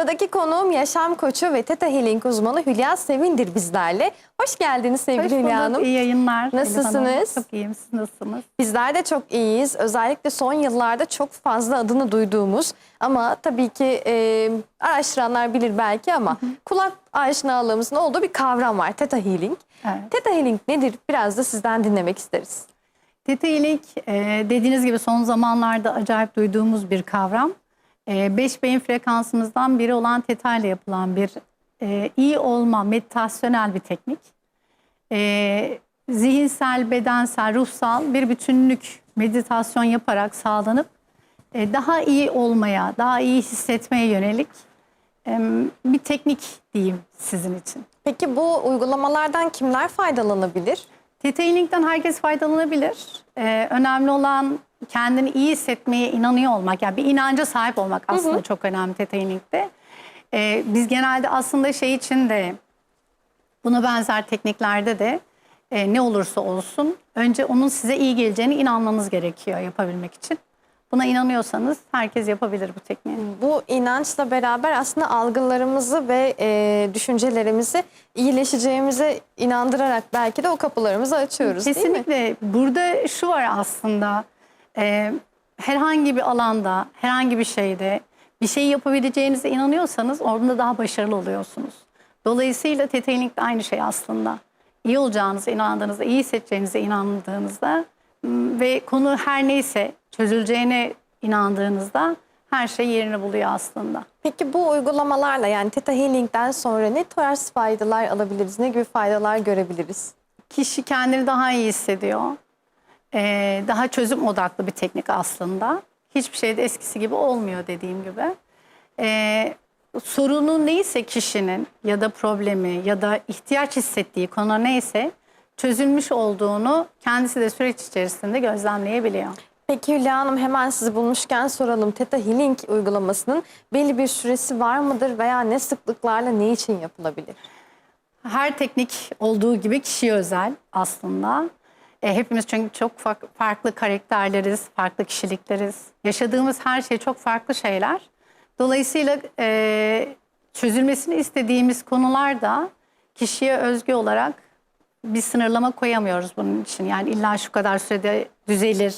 Sıradaki konuğum yaşam koçu ve Theta Healing uzmanı Hülya Sevindir bizlerle. Hoş geldiniz sevgili Hoş Hülya Hanım. iyi yayınlar. Nasılsınız? Çok iyiyim, siz nasılsınız? Bizler de çok iyiyiz. Özellikle son yıllarda çok fazla adını duyduğumuz ama tabii ki e, araştıranlar bilir belki ama kulak aşinalığımızın olduğu bir kavram var. Theta Healing. Evet. Theta Healing nedir? Biraz da sizden dinlemek isteriz. Tetiğilik e, dediğiniz gibi son zamanlarda acayip duyduğumuz bir kavram. E, beş beyin frekansımızdan biri olan teta ile yapılan bir e, iyi olma, meditasyonel bir teknik. E, zihinsel, bedensel, ruhsal bir bütünlük meditasyon yaparak sağlanıp e, daha iyi olmaya, daha iyi hissetmeye yönelik e, bir teknik diyeyim sizin için. Peki bu uygulamalardan kimler faydalanabilir? Detailing'den herkes faydalanabilir. Ee, önemli olan kendini iyi hissetmeye inanıyor olmak. Yani bir inanca sahip olmak aslında çok önemli detailing'de. Ee, biz genelde aslında şey için de buna benzer tekniklerde de e, ne olursa olsun önce onun size iyi geleceğine inanmanız gerekiyor yapabilmek için. Buna inanıyorsanız herkes yapabilir bu tekniği. Bu inançla beraber aslında algılarımızı ve e, düşüncelerimizi iyileşeceğimize inandırarak belki de o kapılarımızı açıyoruz değil mi? Kesinlikle. Burada şu var aslında. e, herhangi bir alanda, herhangi bir şeyde bir şey yapabileceğinize inanıyorsanız orada daha başarılı oluyorsunuz. Dolayısıyla tetailing de aynı şey aslında. İyi olacağınıza inandığınızda, iyi hissedeceğinize inandığınızda ve konu her neyse çözüleceğine inandığınızda her şey yerini buluyor aslında. Peki bu uygulamalarla yani Theta Healing'den sonra ne tarz faydalar alabiliriz? Ne gibi faydalar görebiliriz? kişi kendini daha iyi hissediyor. Ee, daha çözüm odaklı bir teknik aslında. Hiçbir şey de eskisi gibi olmuyor dediğim gibi. Ee, sorunu neyse kişinin ya da problemi ya da ihtiyaç hissettiği konu neyse çözülmüş olduğunu kendisi de süreç içerisinde gözlemleyebiliyor. Peki Hülya Hanım hemen sizi bulmuşken soralım. Theta Healing uygulamasının belli bir süresi var mıdır veya ne sıklıklarla ne için yapılabilir? Her teknik olduğu gibi kişiye özel aslında. E, hepimiz çünkü çok fa- farklı karakterleriz, farklı kişilikleriz. Yaşadığımız her şey çok farklı şeyler. Dolayısıyla e, çözülmesini istediğimiz konular da kişiye özgü olarak bir sınırlama koyamıyoruz bunun için. Yani illa şu kadar sürede düzelir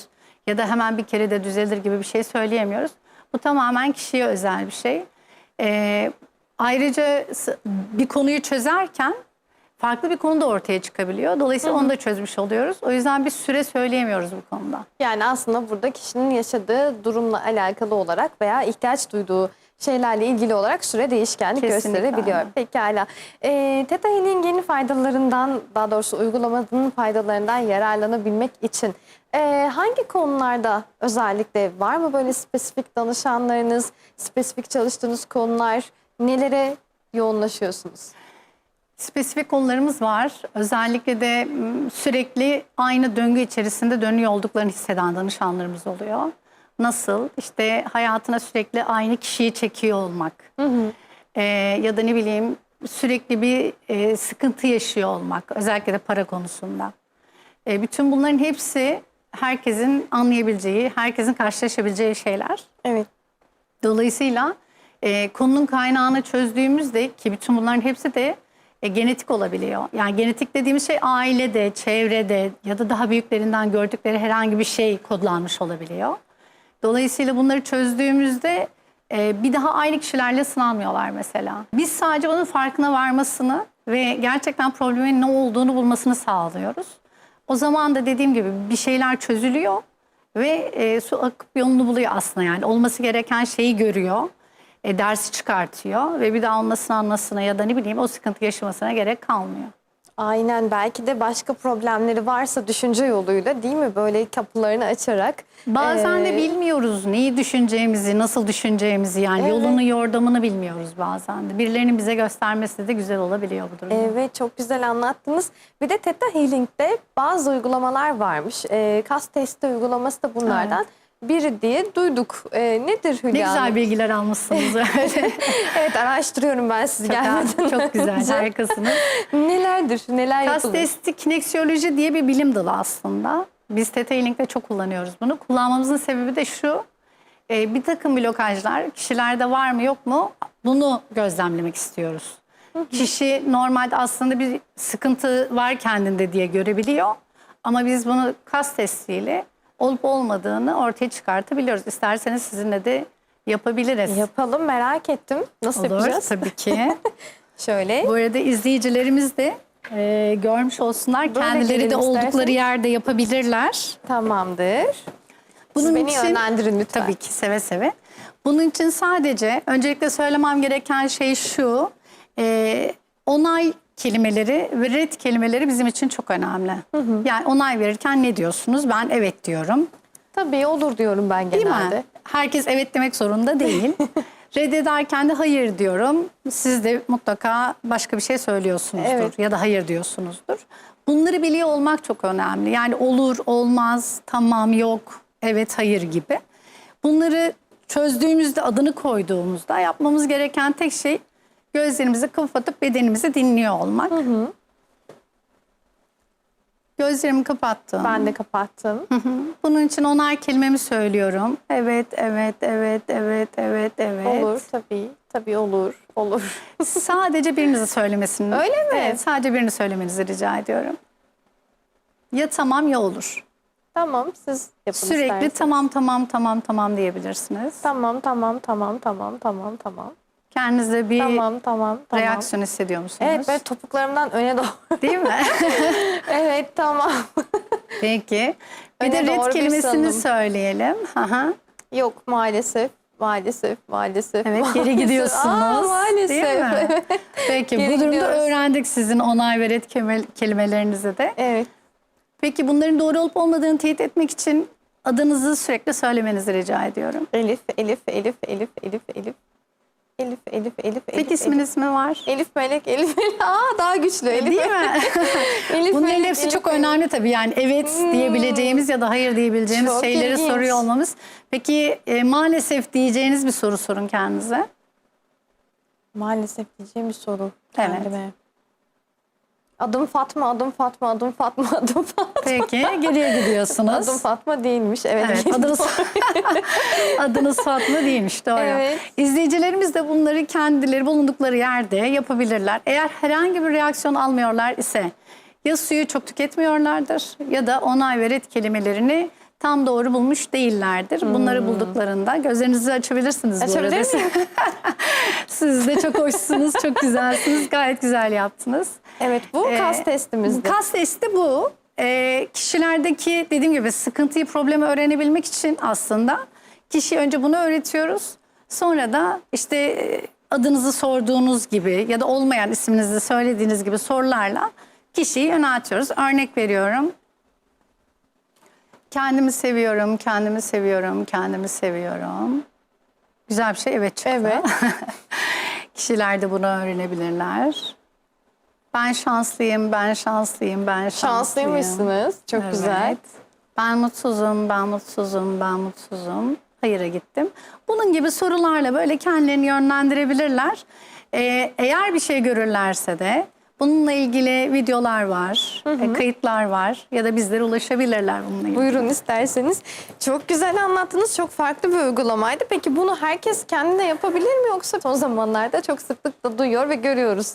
ya da hemen bir kere de düzelir gibi bir şey söyleyemiyoruz. Bu tamamen kişiye özel bir şey. Ee, ayrıca bir konuyu çözerken farklı bir konu da ortaya çıkabiliyor. Dolayısıyla onu da çözmüş oluyoruz. O yüzden bir süre söyleyemiyoruz bu konuda. Yani aslında burada kişinin yaşadığı durumla alakalı olarak veya ihtiyaç duyduğu şeylerle ilgili olarak süre değişkenlik Kesinlikle gösterebiliyor. öyle. Pekala. Ee, Theta Healing'in faydalarından daha doğrusu uygulamanın faydalarından yararlanabilmek için e, hangi konularda özellikle var mı böyle spesifik danışanlarınız, spesifik çalıştığınız konular nelere yoğunlaşıyorsunuz? Spesifik konularımız var. Özellikle de m, sürekli aynı döngü içerisinde dönüyor olduklarını hisseden danışanlarımız oluyor. Nasıl? İşte hayatına sürekli aynı kişiyi çekiyor olmak. Ee, ya da ne bileyim sürekli bir e, sıkıntı yaşıyor olmak. Özellikle de para konusunda. E, bütün bunların hepsi herkesin anlayabileceği, herkesin karşılaşabileceği şeyler. Evet. Dolayısıyla e, konunun kaynağını çözdüğümüzde ki bütün bunların hepsi de e, genetik olabiliyor. Yani genetik dediğimiz şey ailede, çevrede ya da daha büyüklerinden gördükleri herhangi bir şey kodlanmış olabiliyor. Dolayısıyla bunları çözdüğümüzde e, bir daha aynı kişilerle sınanmıyorlar mesela. Biz sadece onun farkına varmasını ve gerçekten problemin ne olduğunu bulmasını sağlıyoruz. O zaman da dediğim gibi bir şeyler çözülüyor ve e, su akıp yolunu buluyor aslında yani. Olması gereken şeyi görüyor, e, dersi çıkartıyor ve bir daha onunla sınanmasına ya da ne bileyim o sıkıntı yaşamasına gerek kalmıyor. Aynen belki de başka problemleri varsa düşünce yoluyla değil mi böyle kapılarını açarak. Bazen e, de bilmiyoruz neyi düşüneceğimizi, nasıl düşüneceğimizi yani Evet. yolunu yordamını bilmiyoruz bazen de. Birilerinin bize göstermesi de güzel olabiliyor bu durumda. Evet çok güzel anlattınız. Bir de Theta Healing'de bazı uygulamalar varmış. E, kas testi uygulaması da bunlardan biri diye duyduk. E, nedir Hülya Ne güzel Hanım? bilgiler almışsınız öyle. Evet araştırıyorum ben siz çok, gelmeden çok güzel, önce. harikasınız. Nelerdir? Neler Kas yapılır? testi kineksiyoloji diye bir bilim dalı aslında. Biz Theta Healing'de çok kullanıyoruz bunu. Kullanmamızın sebebi de şu. e, bir takım blokajlar kişilerde var mı yok mu bunu gözlemlemek istiyoruz. Kişi normalde aslında bir sıkıntı var kendinde diye görebiliyor. Ama biz bunu kas testiyle olup olmadığını ortaya çıkartabiliyoruz. İsterseniz sizinle de yapabiliriz. Yapalım merak ettim. Nasıl Olur yapacağız? tabii ki. Şöyle. Bu arada izleyicilerimiz de e, görmüş olsunlar. Böyle Kendileri de oldukları isterseniz. yerde yapabilirler. Tamamdır. Bunun Siz beni için yönlendirin lütfen. tabii ki seve seve. Bunun için sadece öncelikle söylemem gereken şey şu. e, onay kelimeleri ve red kelimeleri bizim için çok önemli. Yani onay verirken ne diyorsunuz? Ben evet diyorum. Tabii olur diyorum ben Değil genelde. mi? Herkes evet demek zorunda değil. Reddederken de hayır diyorum. Siz de mutlaka başka bir şey söylüyorsunuzdur Evet. ya da hayır diyorsunuzdur. Bunları biliyor olmak çok önemli. Yani olur, olmaz, tamam, yok, evet, hayır gibi. Bunları çözdüğümüzde, adını koyduğumuzda yapmamız gereken tek şey gözlerimizi kapatıp bedenimizi dinliyor olmak. Gözlerimi kapattım. Ben de kapattım. Bunun için onar kelimemi söylüyorum. Evet, evet, evet, evet, evet, evet. Olur tabii. Tabii olur. Olur. Sadece birinizi söylemesini. Öyle mi? Evet, sadece birini söylemenizi rica ediyorum. Ya tamam ya olur. tamam siz yapın Sürekli isterseniz. tamam tamam tamam tamam diyebilirsiniz. Tamam tamam tamam tamam tamam tamam. Kendinize bir Tamam tamam tamam. reaksiyon hissediyor musunuz? Evet böyle topuklarımdan öne doğru. Değil mi? evet tamam. Peki. Bir Öne de red doğru bir kelimesini salınım. söyleyelim. Aha. Yok maalesef. Maalesef, maalesef. Evet geri maalesef. gidiyorsunuz. Aa, maalesef. Değil mi? Peki Geri bu durumda gidiyoruz. öğrendik sizin onay ve red kelime- kelimelerinizi de. evet. Peki bunların doğru olup olmadığını teyit etmek için adınızı sürekli söylemenizi rica ediyorum. Elif, Elif, Elif, Elif, Elif, Elif. Elif, Elif, Elif, Peki Elif. isminiz mi var? Elif Melek, Elif Melek. Aa daha güçlü. Elif, Değil mi? Elif Bunların Melek, hepsi Elif çok Melek. önemli tabii. Yani evet diyebileceğimiz ya da hayır diyebileceğimiz Çok şeyleri ilginç. soruyor olmamız. Peki e, maalesef diyeceğiniz bir soru sorun kendinize. Maalesef diyeceğim bir soru Evet. kendime. Adım Fatma, adım Fatma, adım Fatma, adım Fatma. Peki geriye gidiyorsunuz. Adım Fatma değilmiş. Evet. Evet, adınız, adınız Fatma değilmiş doğru. Evet. İzleyicilerimiz de bunları kendileri bulundukları yerde yapabilirler. Eğer herhangi bir reaksiyon almıyorlar ise ya suyu çok tüketmiyorlardır ya da onay ve red kelimelerini tam doğru bulmuş değillerdir. Bunları bulduklarında gözlerinizi açabilirsiniz bu Hmm. Açabilir arada. miyim? Siz de çok hoşsunuz, çok güzelsiniz. Gayet güzel yaptınız. Evet bu Ee, kas testimizdi. Kas testi bu. Ee, kişilerdeki dediğim gibi sıkıntıyı, problemi öğrenebilmek için aslında kişiye önce bunu öğretiyoruz. Sonra da işte e, adınızı sorduğunuz gibi ya da olmayan isminizi söylediğiniz gibi sorularla kişiyi yöneltiyoruz. Örnek veriyorum. Kendimi seviyorum, kendimi seviyorum, kendimi seviyorum. Güzel bir şey evet çıktı. Evet. Kişiler de bunu öğrenebilirler. Ben şanslıyım, ben şanslıyım, ben şanslıyım. Şanslıymışsınız. Çok Evet. güzel. Ben mutsuzum, ben mutsuzum, ben mutsuzum. Hayır'a gittim. Bunun gibi sorularla böyle kendilerini yönlendirebilirler. Ee, eğer bir şey görürlerse de bununla ilgili videolar var, e, kayıtlar var ya da bizlere ulaşabilirler bununla ilgili. Buyurun isterseniz. Çok güzel anlattınız. Çok farklı bir uygulamaydı. Peki bunu herkes kendine yapabilir mi yoksa son zamanlarda çok sıklıkla duyuyor ve görüyoruz.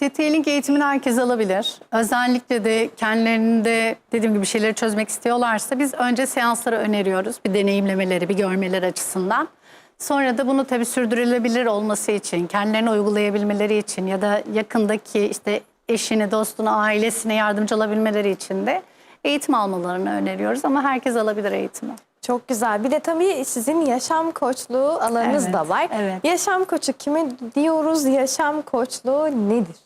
TT-Link eğitimini herkes alabilir. Özellikle de kendilerinde dediğim gibi şeyleri çözmek istiyorlarsa biz önce seansları öneriyoruz. Bir deneyimlemeleri, bir görmeleri açısından. Sonra da bunu tabii sürdürülebilir olması için, kendilerine uygulayabilmeleri için ya da yakındaki işte eşine, dostuna, ailesine yardımcı olabilmeleri için de eğitim almalarını öneriyoruz. Ama herkes alabilir eğitimi. Çok güzel. Bir de tabii sizin yaşam koçluğu alanınız Evet, da var. evet. Yaşam koçu kime diyoruz? Yaşam koçluğu nedir?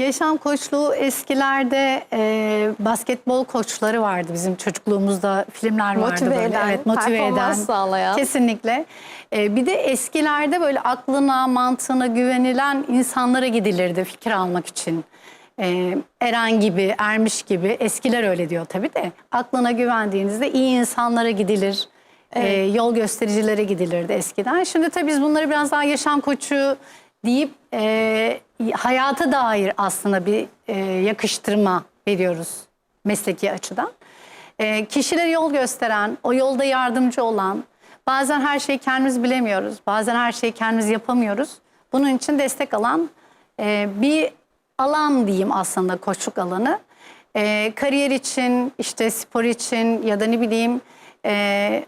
Yaşam koçluğu eskilerde e, basketbol koçları vardı bizim çocukluğumuzda filmler vardı Motive böyle. eden, evet, motive performans eden. sağlayan. Kesinlikle. E, bir de eskilerde böyle aklına, mantığına güvenilen insanlara gidilirdi fikir almak için. E, Eren gibi, Ermiş gibi eskiler öyle diyor tabii de. Aklına güvendiğinizde iyi insanlara gidilir. E, yol göstericilere gidilirdi eskiden. Şimdi tabii biz bunları biraz daha yaşam koçu deyip e, hayata dair aslında bir e, yakıştırma veriyoruz mesleki açıdan. E, kişilere yol gösteren, o yolda yardımcı olan, Bazen her şeyi kendimiz bilemiyoruz. Bazen her şeyi kendimiz yapamıyoruz. Bunun için destek alan e, bir alan diyeyim aslında koçluk alanı. E, kariyer için, işte spor için ya da ne bileyim e,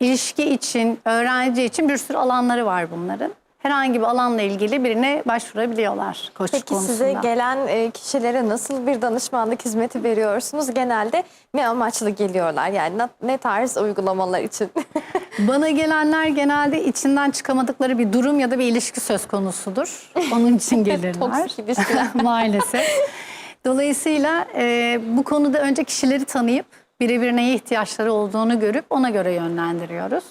ilişki için, öğrenci için bir sürü alanları var bunların. Herhangi bir alanla ilgili birine başvurabiliyorlar koçluk Peki konusunda. size gelen e, kişilere nasıl bir danışmanlık hizmeti veriyorsunuz? Genelde ne amaçlı geliyorlar? Yani ne tarz uygulamalar için? Bana gelenler genelde içinden çıkamadıkları bir durum ya da bir ilişki söz konusudur. Onun için gelirler. Toksik ilişkiler. Maalesef. Dolayısıyla e, bu konuda önce kişileri tanıyıp birebir neye ihtiyaçları olduğunu görüp ona göre yönlendiriyoruz.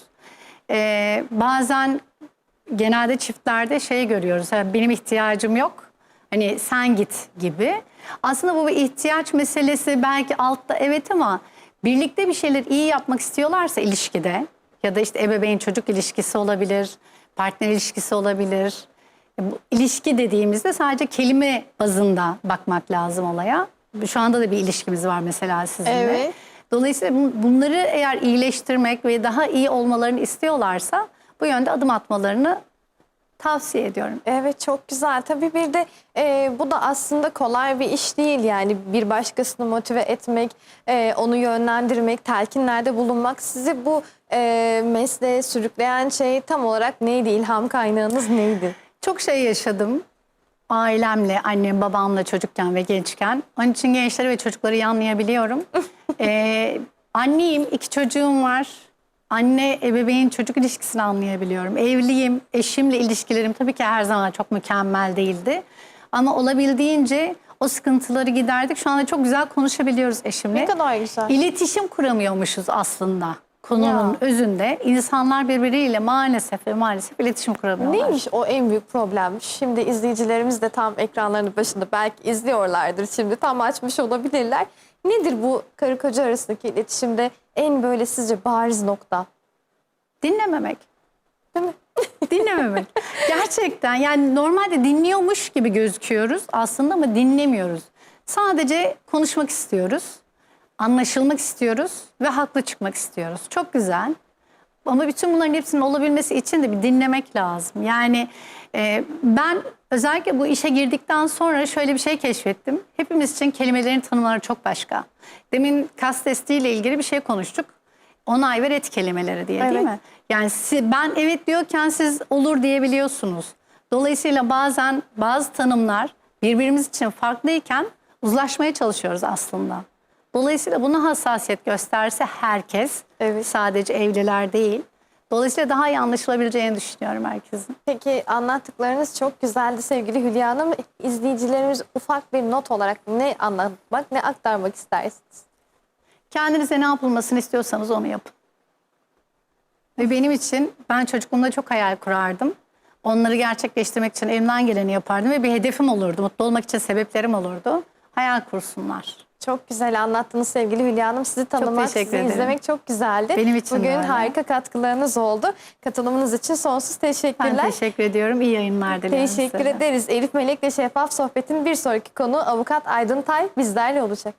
E, bazen genelde çiftlerde şey görüyoruz. "Ha, Benim ihtiyacım yok. Hani sen git gibi. Aslında bu bir ihtiyaç meselesi belki altta evet ama birlikte bir şeyler iyi yapmak istiyorlarsa ilişkide ya da işte ebeveyn çocuk ilişkisi olabilir, partner ilişkisi olabilir. E, Bu ilişki dediğimizde sadece kelime bazında bakmak lazım olaya. Şu anda da bir ilişkimiz var mesela sizinle. Evet. Dolayısıyla bun- bunları eğer iyileştirmek ve daha iyi olmalarını istiyorlarsa bu yönde adım atmalarını tavsiye ediyorum. Evet çok güzel. Tabii bir de e, bu da aslında kolay bir iş değil. Yani bir başkasını motive etmek, e, onu yönlendirmek, telkinlerde bulunmak. Sizi bu e, mesleğe sürükleyen şey tam olarak neydi? İlham kaynağınız neydi? Çok şey yaşadım. Ailemle, annem, babamla çocukken ve gençken. Onun için gençleri ve çocukları iyi anlayabiliyorum. ee, anneyim, iki çocuğum var. Anne, ebeveyn, çocuk ilişkisini anlayabiliyorum. Evliyim, eşimle ilişkilerim tabii ki her zaman çok mükemmel değildi. Ama olabildiğince o sıkıntıları giderdik. Şu anda çok güzel konuşabiliyoruz eşimle. Ne kadar güzel. İletişim kuramıyormuşuz aslında konunun Ya. özünde. İnsanlar birbiriyle maalesef ve maalesef iletişim kuramıyorlar. Neymiş o en büyük problem? Şimdi izleyicilerimiz de tam ekranlarının başında belki izliyorlardır şimdi tam açmış olabilirler. Nedir bu karı koca arasındaki iletişimde en böyle sizce bariz nokta? Dinlememek. Değil mi? Dinlememek. Gerçekten yani normalde dinliyormuş gibi gözüküyoruz aslında ama dinlemiyoruz. Sadece konuşmak istiyoruz, anlaşılmak istiyoruz ve haklı çıkmak istiyoruz. Çok güzel. Ama bütün bunların hepsinin olabilmesi için de bir dinlemek lazım. Yani e, ben özellikle bu işe girdikten sonra şöyle bir şey keşfettim. Hepimiz için kelimelerin tanımları çok başka. Demin kas testiyle ilgili bir şey konuştuk. Onay ve ret kelimeleri diye değil Evet. mi? Yani si- ben evet diyorken siz olur diyebiliyorsunuz. Dolayısıyla bazen bazı tanımlar birbirimiz için farklıyken uzlaşmaya çalışıyoruz aslında. Dolayısıyla buna hassasiyet gösterse herkes, Evet. sadece evliler değil. Dolayısıyla daha iyi anlaşılabileceğini düşünüyorum herkesin. Peki anlattıklarınız çok güzeldi sevgili Hülya Hanım. İzleyicilerimiz ufak bir not olarak ne anlatmak, ne aktarmak istersiniz? Kendinize ne yapılmasını istiyorsanız onu yapın. Ve benim için ben çocukluğumda çok hayal kurardım. Onları gerçekleştirmek için elimden geleni yapardım ve bir hedefim olurdu. Mutlu olmak için sebeplerim olurdu. Hayal kursunlar. Çok güzel anlattınız sevgili Hülya Hanım. Sizi tanımak, sizi ederim. izlemek çok güzeldi. Benim için Bugün öyle. harika katkılarınız oldu. Katılımınız için sonsuz Ben teşekkürler. teşekkür ediyorum. İyi yayınlar dilerim Teşekkür size. ederiz. Elif Melek'le Şeffaf Sohbet'in bir sonraki konu Avukat Aydın Tay bizlerle olacak.